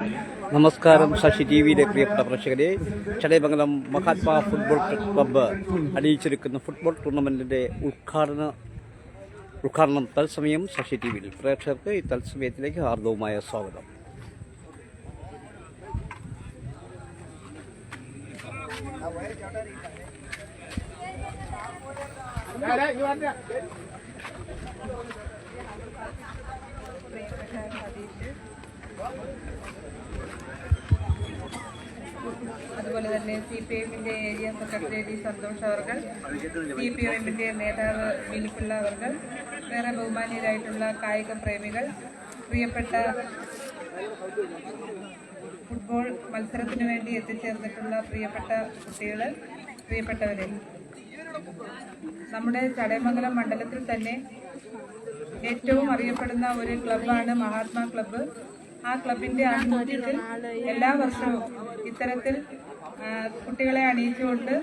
നമസ്കാരം ശശി ടി വിയിലെ പ്രിയപ്പെട്ട പ്രേക്ഷകരെ. ചടയമംഗലം മഹാത്മാ ഫുട്ബോൾ ക്ലബ്ബ് അണിയിച്ചിരിക്കുന്ന ഫുട്ബോൾ ടൂർണമെന്റിന്റെ ഉദ്ഘാടന ഉദ്ഘാടനം തത്സമയം ശശി ടി വിയിൽ പ്രേക്ഷകർക്ക് ഈ തത്സമയത്തിലേക്ക് ഹാർദവുമായ സ്വാഗതം. അതുപോലെ തന്നെ സി പി എമ്മിന്റെ ഏരിയ സെക്രട്ടറി സന്തോഷ് അവർകൾ സി പി എമ്മിന്റെ നേതാവ് വിനിപ്പിള്ള അവർകൾ വേറെ ബഹുമാനീയരായിട്ടുള്ള കായിക പ്രേമികൾ പ്രിയപ്പെട്ട ഫുട്ബോൾ മത്സരത്തിന് വേണ്ടി എത്തിച്ചേർന്നിട്ടുള്ള പ്രിയപ്പെട്ട കുട്ടികൾ പ്രിയപ്പെട്ടവരെ. നമ്മുടെ ചടയമംഗലം മണ്ഡലത്തിൽ തന്നെ ഏറ്റവും അറിയപ്പെടുന്ന ഒരു ക്ലബ്ബാണ് മഹാത്മാ ക്ലബ്ബ്. ആ ക്ലബിന്റെ ആഭിമുഖ്യത്തിൽ എല്ലാ വർഷവും ഇത്തരത്തിൽ കുട്ടികളെ അണിയിച്ചുകൊണ്ട്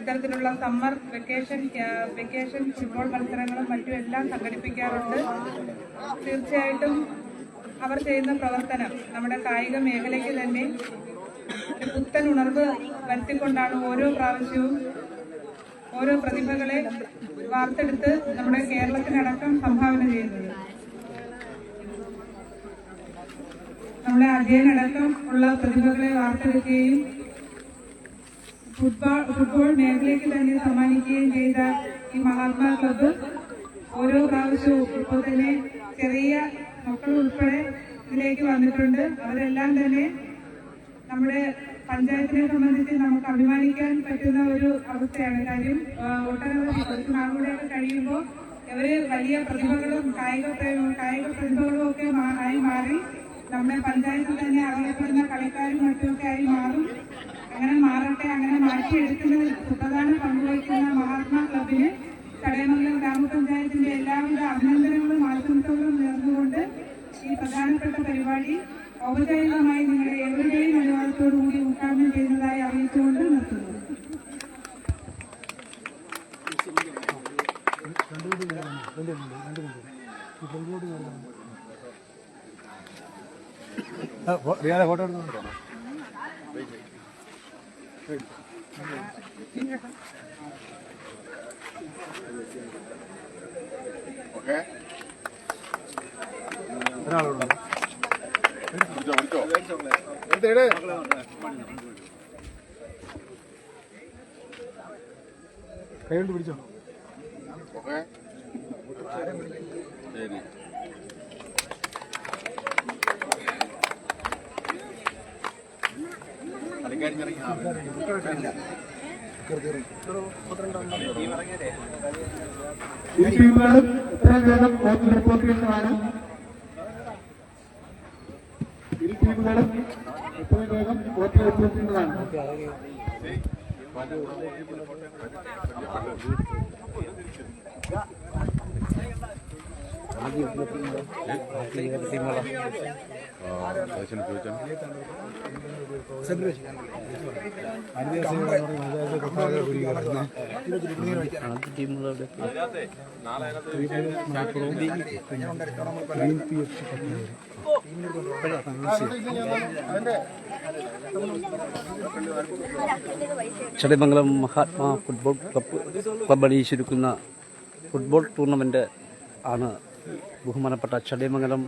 ഇത്തരത്തിലുള്ള സമ്മർ വെക്കേഷൻ വെക്കേഷൻ ഫുട്ബോൾ മത്സരങ്ങളും മറ്റും എല്ലാം സംഘടിപ്പിക്കാറുണ്ട്. തീർച്ചയായിട്ടും അവർ ചെയ്യുന്ന പ്രവർത്തനം നമ്മുടെ കായിക മേഖലയ്ക്ക് തന്നെ പുത്തൻ ഉണർവ് വരുത്തിക്കൊണ്ടാണ് ഓരോ പ്രാവശ്യവും ഓരോ പ്രതിഭകളെ വാർത്തെടുത്ത് നമ്മുടെ കേരളത്തിനടക്കം സംഭാവന ചെയ്യുന്നത്. നമ്മുടെ അജയനടക്കം ഉള്ള പ്രതിഭകളെ വാർത്തെടുക്കുകയും ഫുട്ബോൾ ഫുട്ബോൾ മേഖലയ്ക്ക് തന്നെ സമ്മാനിക്കുകയും ചെയ്ത ഈ മഹാത്മാ ക്ലബ്ബ് ഓരോ പ്രാവശ്യവും ഇപ്പോൾ തന്നെ ചെറിയ മക്കൾ ഉൾപ്പെടെ ഇതിലേക്ക് വന്നിട്ടുണ്ട്. അവരെല്ലാം തന്നെ നമ്മുടെ പഞ്ചായത്തിനെ സംബന്ധിച്ച് നമുക്ക് അഭിമാനിക്കാൻ പറ്റുന്ന ഒരു അവസ്ഥയാണ് കാര്യം. ഒട്ടനവധി കുറച്ച് നാളുകൂടെയൊക്കെ കഴിയുമ്പോൾ ഇവർ വലിയ പ്രതിഭകളും കായിക കായിക പ്രതിഭകളും ഒക്കെ ആയി മാറി നമ്മുടെ പഞ്ചായത്തിൽ തന്നെ അറിയപ്പെടുന്ന കളിക്കാരും മറ്റുമൊക്കെ ആയി മാറും. അങ്ങനെ മാറട്ടെ അങ്ങനെ മാറ്റിയെടുക്കുന്നതിൽ സുപ്രധാന പങ്കുവഹിക്കുന്ന മഹാത്മാ ക്ലബിന് കടയമംഗലം ഗ്രാമപഞ്ചായത്തിന്റെ എല്ലാവിധ അഭിനന്ദനങ്ങളും ആശംസകളും നേർന്നുകൊണ്ട് ഈ പ്രധാനപ്പെട്ട പരിപാടി ഔപചാരികമായി നിങ്ങളുടെ ഏവരുടെയും അനുവാദത്തോടുകൂടി ഉദ്ഘാടനം ചെയ്യുന്നതായി അറിയിച്ചുകൊണ്ട് നിർത്തുന്നു. ഫോട്ടോ എടുക്കുന്നുണ്ടോ ഒരാളുണ്ടോ. എടുത്തേടെ കൈ കൊണ്ട് പിടിച്ചോ? ഈ ടീമുകളും എത്രയും വേഗം കോച്ച് റിപ്പോർട്ട് ചെയ്യുന്നതാണ് ഇരു ടീമുകളും എത്രയും വേഗം കോച്ച് റിപ്പോർട്ട് ചെയ്യുന്നതാണ് ആദ്യ ടീമുകളുടെ Chadayamangalam Mahatma football club club അണിയിച്ചിരിക്കുന്ന football tournament ആണ് ബഹുമാനപ്പെട്ട ചടയമംഗലം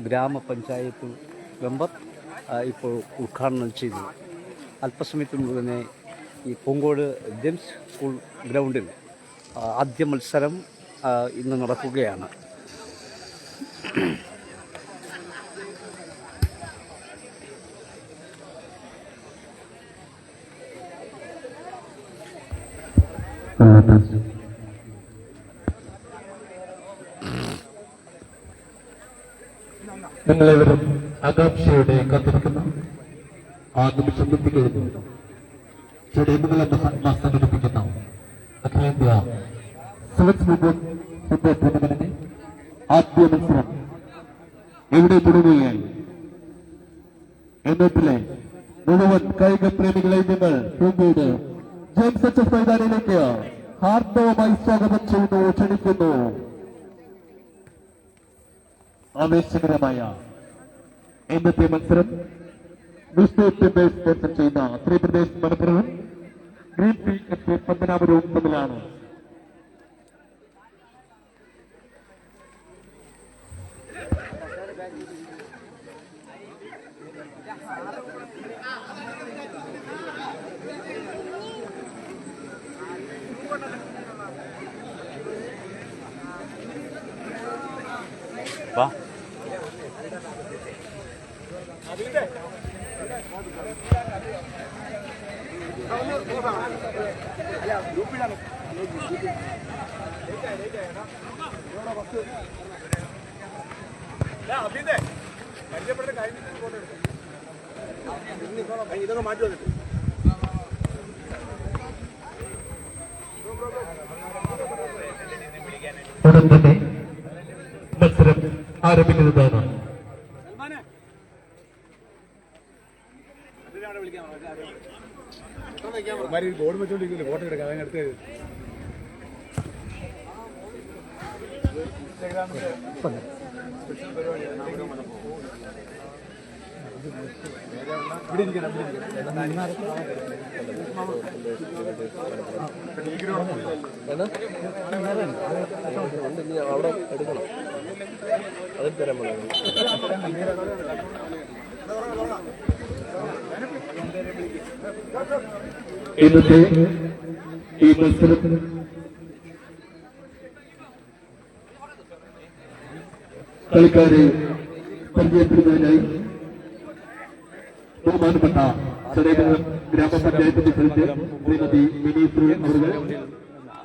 ഗ്രാമപഞ്ചായത്ത് മെമ്പർ ഇപ്പോൾ ഉദ്ഘാടനം ചെയ്തു. മുമ്പ് തന്നെ ഈ പൂങ്കോട് ജെംസ് സ്കൂൾ ഗ്രൗണ്ടിൽ ആദ്യ മത്സരം ഇന്ന് നടക്കുകയാണ്. നിങ്ങളെവരും നിമിഷം എത്തിക്കഴിഞ്ഞു ചെടിമുകളെ മഹാത്മാ സംഘടിപ്പിക്കുന്ന അഖിലേന്ത്യാ സെലക്ട് ഫുട്ബോൾ ഫുട്ബോൾ ടൂർണമെന്റിന്റെ ആദ്യ മത്സരം ഇവിടെ തുടങ്ങുകയായി എന്നത്തിലെ മുഴുവൻ കായിക പ്രേമികളെ നിങ്ങൾ പൂങ്കോട് ജെയിംസ് എച്ച് എസ് മൈതാനിലേക്ക് ഹാർദവമായി സ്വാഗതം ചെയ്യുന്നു ക്ഷണിക്കുന്നു ആവേശകരമായ ഇന്നത്തെ മത്സരം ടീമേഴ്സ് സ്പോൺസർ ചെയ്യുന്ന ശ്രീപ്രദേശ് മലപ്പുറവും ഗ്രീൻ പി എഫ് പത്തനാപുരവും തമ്മിലാണ് വാ. ഇതൊക്കെ മാറ്റി വന്നിട്ട് ഉടൻ തന്നെ മത്സരം ആരംഭിക്കുന്നതാണ് ബോർഡ് വെച്ചോണ്ടിരിക്കില്ല ഫോട്ടോ എടുക്കാം അതിന് എടുത്ത് ഇവിടെ ഇരിക്കണം ഇവിടെ ഇരിക്കണം. ഇന്നത്തെ ഈ മത്സരത്തിന് കളിക്കാരെ പരിചയപ്പെടുന്നതിനായി ബഹുമാനപ്പെട്ട ചടയമംഗലം ഗ്രാമപഞ്ചായത്ത് പ്രസിഡന്റ് ശ്രീമതി മിനി ശ്രീ അവരുടെ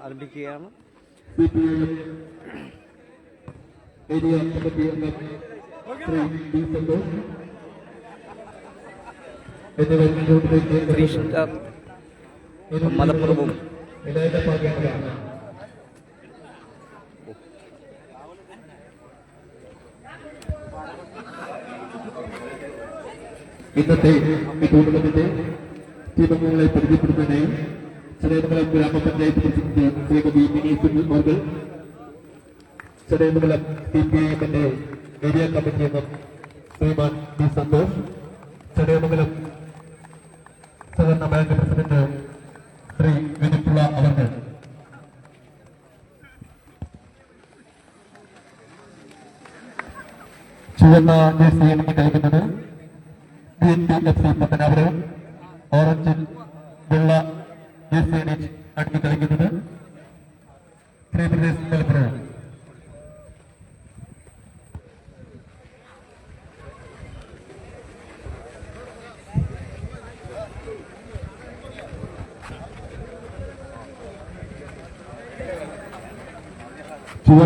ആരംഭിക്കുകയാണ്. C P I area committee അംഗം ശ്രീ ഡി സന്തോഷ് എന്നിവർ മുന്നോട്ടിലേക്ക് ത്രീ സ്റ്റാർ മലപ്പുറവും ഇന്നത്തെ ഈ ടൂർണമെന്റിന്റെ ടീമംഗങ്ങളെ പരിചയപ്പെടുത്തുന്നതിനായി ചടയമംഗലം ഗ്രാമപഞ്ചായത്ത് പ്രസിഡന്റ് ശ്രീമതി മിനി സുനിൽ മോർഗൽ ചടയമംഗലം സി പി ഐ എമ്മിന്റെ ഏരിയ കമ്മിറ്റി അംഗം ശ്രീമാൻ ബി സന്തോഷ് ചടയമംഗലം സഹകരണ ബാങ്ക് പ്രസിഡന്റ് ശ്രീ വിനിപ്പിള്ള അവർക്ക്. ചുവന്ന ജേഴ്സി എനിക്ക് നൽകുന്നത് green T F C Pathanapuram. ഓറഞ്ചിൽ വെള്ള ജേഴ്സി എനിക്ക് അടുത്ത് മലപ്പുറം.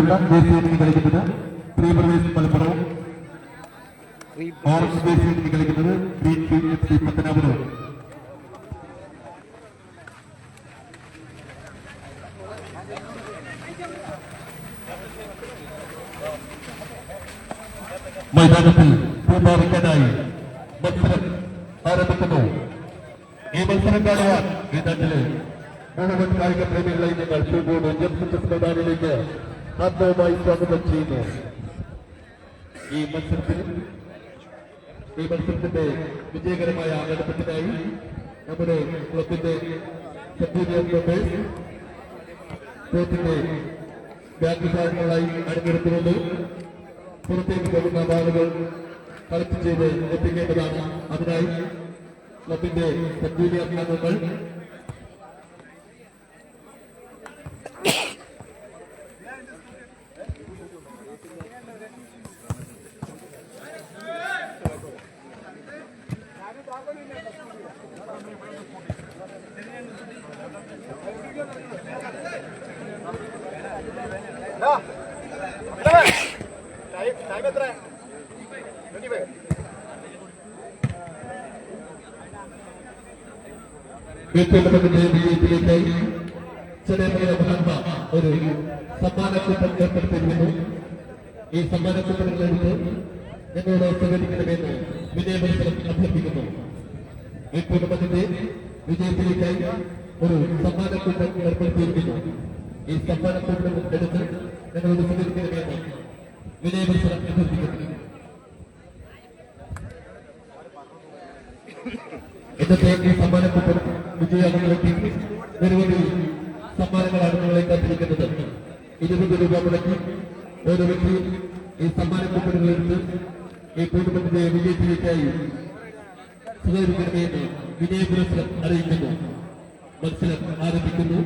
ചുവന്ന ജേഴ്സി എനിക്ക് കളിക്കുന്നത് ശ്രീപ്രദേശ് മലപ്പുറം. ത്രീ ഓറഞ്ച് ജേഴ്സി എനിക്ക് കളിക്കുന്നത് green P F C Pathanapuram. മൈതാനത്തിൽ പൂമാറിക്കാനായി മത്സരം ആരംഭിക്കുന്നു. ഈ മത്സരം കാണുവാൻ ഈ നാട്ടിലെ മുഴുവൻ കായിക പ്രേമികളെ ഞങ്ങൾ ചൂണ്ടോട് ജംസസ് മൈതാനിലേക്ക് ആത്മവുമായി സ്വാഗതം ചെയ്യുന്നു. ഈ മത്സരത്തിൽ ഈ മത്സരത്തിന്റെ വിജയകരമായ നടത്തിപ്പിനായി നമ്മുടെ ക്ലബിന്റെ സെക്രട്ടറി മെമ്പേഴ്സ് കോച്ചിന്റെ ബാങ്ക് സാധനങ്ങളായി അണിനിരത്തുകൊണ്ട് പുറത്തേക്ക് പോകുന്ന ബാളുകൾ കളക്ട് ചെയ്ത് എത്തിക്കേണ്ടതാണ് അതിനായി ക്ലബിന്റെ സെക്രട്ടറി അംഗങ്ങൾ വീട്ടുകുടുംബത്തിന്റെ വിജയത്തിലേക്കായി ചെറിയ മഹാത്മ ഒരു സമ്മാനക്കൂട്ടം ഏർപ്പെടുത്തിയിരുന്നു ഈ സമ്മാനക്കൂട്ടങ്ങളിലെടുത്ത് എന്നോട് സഹകരിക്കണമെന്ന് വിജയമത്സരം അഭ്യർത്ഥിക്കുന്നു. ഈ കുടുംബത്തിന്റെ വിജയത്തിലേക്കായി ഒരു സമ്മാനക്കൂട്ടം ഏർപ്പെടുത്തിയിരിക്കുന്നു. ഈ സമ്മാനക്കൂട്ടം എടുത്ത് എന്നോട് സഹകരിക്കണമെന്ന് വിജയമത്സരം അഭ്യർത്ഥിക്കുന്നു. ഇന്നത്തെ ഈ സമ്മാനക്കുപ്പം വ്യക്തിക്ക് നിരവധി സമ്മാനങ്ങളാണ് നിങ്ങളെ കാത്തിരിക്കുന്നത് ഇരുപത് രൂപ മുടക്കി ഓരോ വ്യക്തിയും ഈ സമ്മാനക്കുപ്പനുകളെടുത്ത് ഈ ടൂർണമെന്റിന്റെ വിജയത്തിലേക്കായി സഹകരിക്കണമെന്ന് വിനയ പുരസ്സരം അറിയിക്കുന്നു മത്സരം ആരംഭിക്കുന്നു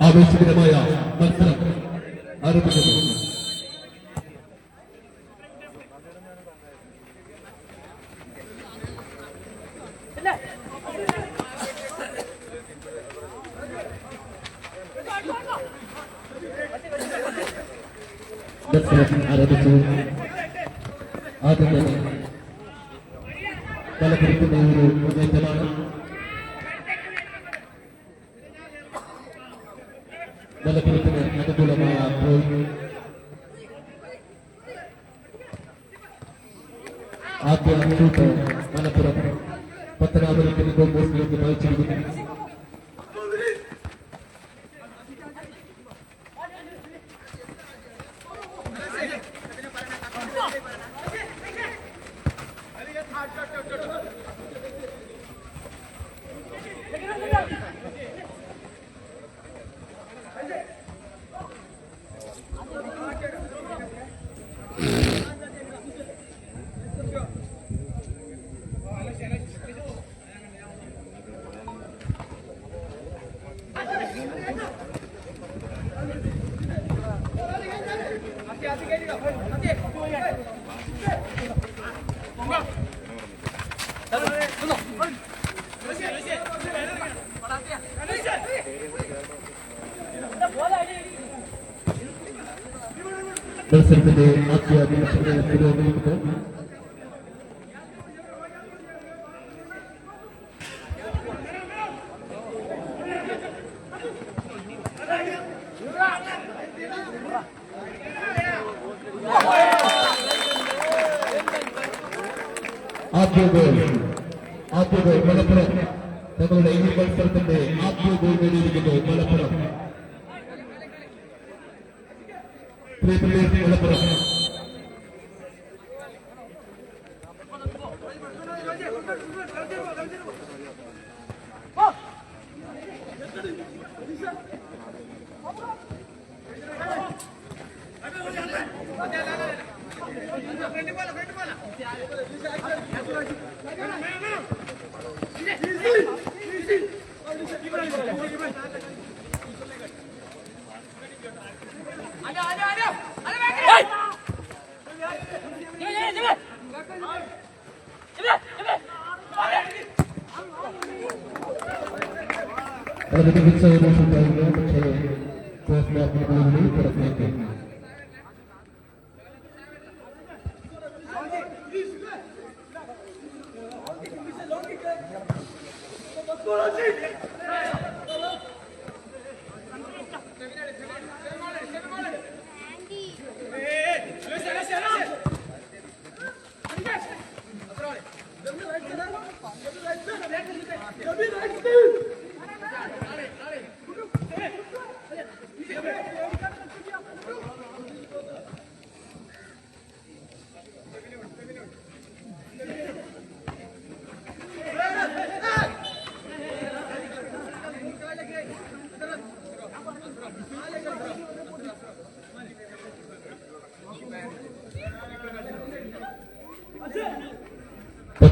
ആവേശകരമായ മത്സരം ആരംഭിക്കുന്നു മത്സരം ആരംഭിച്ചു ആദ്യം തന്നെ തലപ്പെടുത്തുന്ന ഒരു മുന്നേറ്റമാണ് ഷൂട്ട് മലപ്പുറം പത്തനാപുരത്തിന് ഗോൾ പോസ്റ്റിലേക്ക് നയിച്ചിരിക്കുന്നു മത്സരത്തിന്റെ ആദ്യ പുരോഗമിക്കുന്നു और अभी तो वित्त से करेंगे बच्चे को अपने अपने बोलने पर अपने अपने।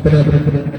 espera, espera, espera.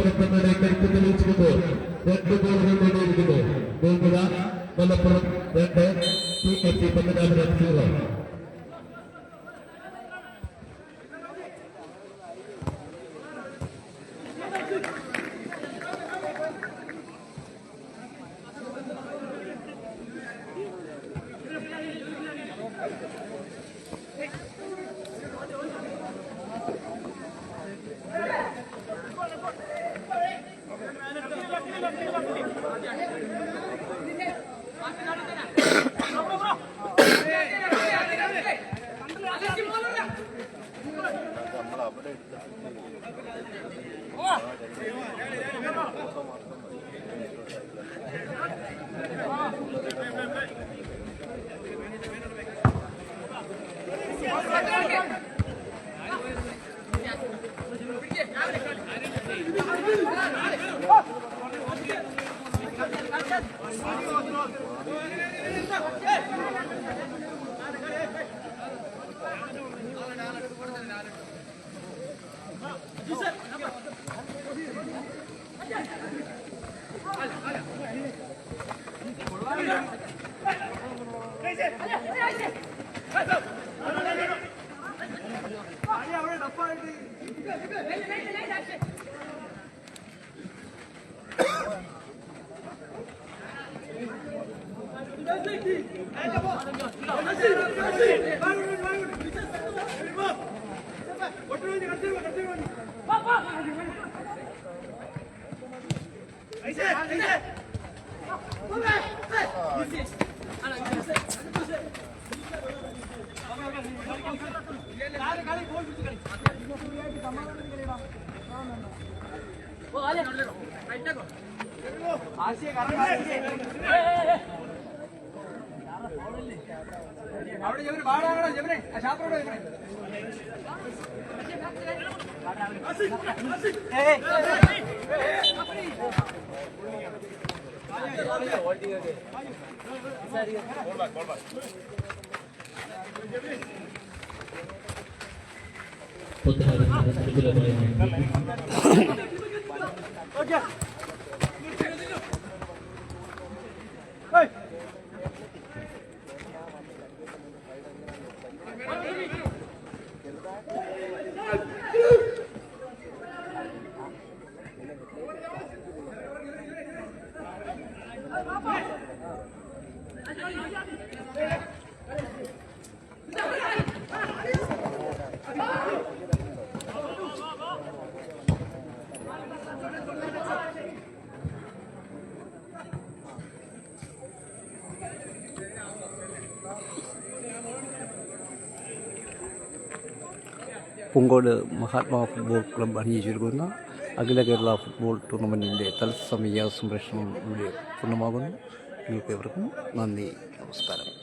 പുറപ്പെടുന്നവരെ Yeah. Okay. Poonkode Mahatma football club അണിയിച്ചൊരുക്കുന്ന അഖില കേരള ഫുട്ബോൾ ടൂർണമെന്റിന്റെ തത്സമയ സംരക്ഷണം ഇവിടെ പൂർണമാകുന്നു. നിങ്ങൾക്ക് ഇവർക്കും നന്ദി നമസ്കാരം.